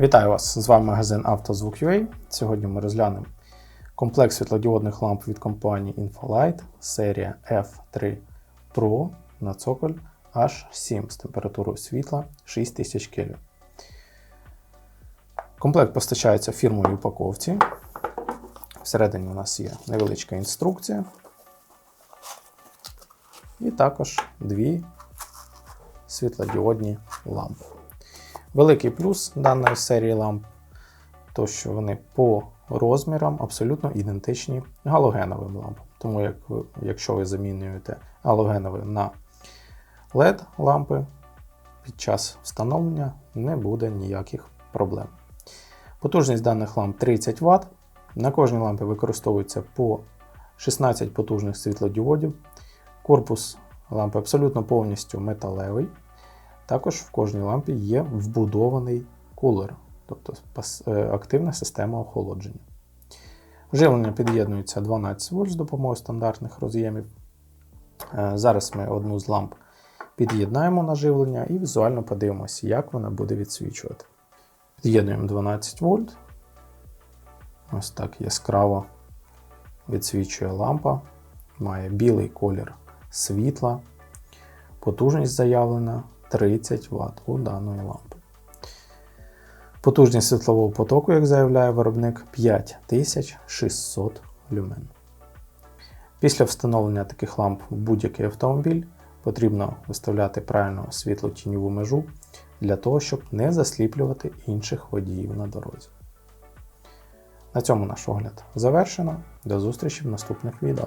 Вітаю вас! З вами магазин «Автозвук.UA». Сьогодні ми розглянемо комплект світлодіодних ламп від компанії Infolight серія F3 Pro на цоколь H7 з температурою світла 6000 Кельвін. Комплект постачається в фірмовій упаковці. Всередині у нас є невеличка інструкція. І також дві світлодіодні лампи. Великий плюс даної серії ламп, то що вони по розмірам абсолютно ідентичні галогеновим лампам. Тому, як ви, якщо ви замінюєте галогенові на LED лампи, під час встановлення не буде ніяких проблем. Потужність даних ламп 30 Вт. На кожній лампі використовується по 16 потужних світлодіодів. Корпус лампи абсолютно повністю металевий. Також в кожній лампі є вбудований кулер, тобто активна система охолодження. Живлення під'єднується 12 вольт з допомогою стандартних роз'ємів. Зараз ми одну з ламп під'єднаємо на живлення і візуально подивимося, як вона буде відсвічувати. Під'єднуємо 12 вольт. Ось так яскраво відсвічує лампа. Має білий колір світла. Потужність заявлена 30 Вт у даної лампи. Потужність світлового потоку, як заявляє виробник, 5600 люмен. Після встановлення таких ламп в будь-який автомобіль потрібно виставляти правильно світло-тіньову межу для того, щоб не засліплювати інших водіїв на дорозі. На цьому наш огляд завершено. До зустрічі в наступних відео.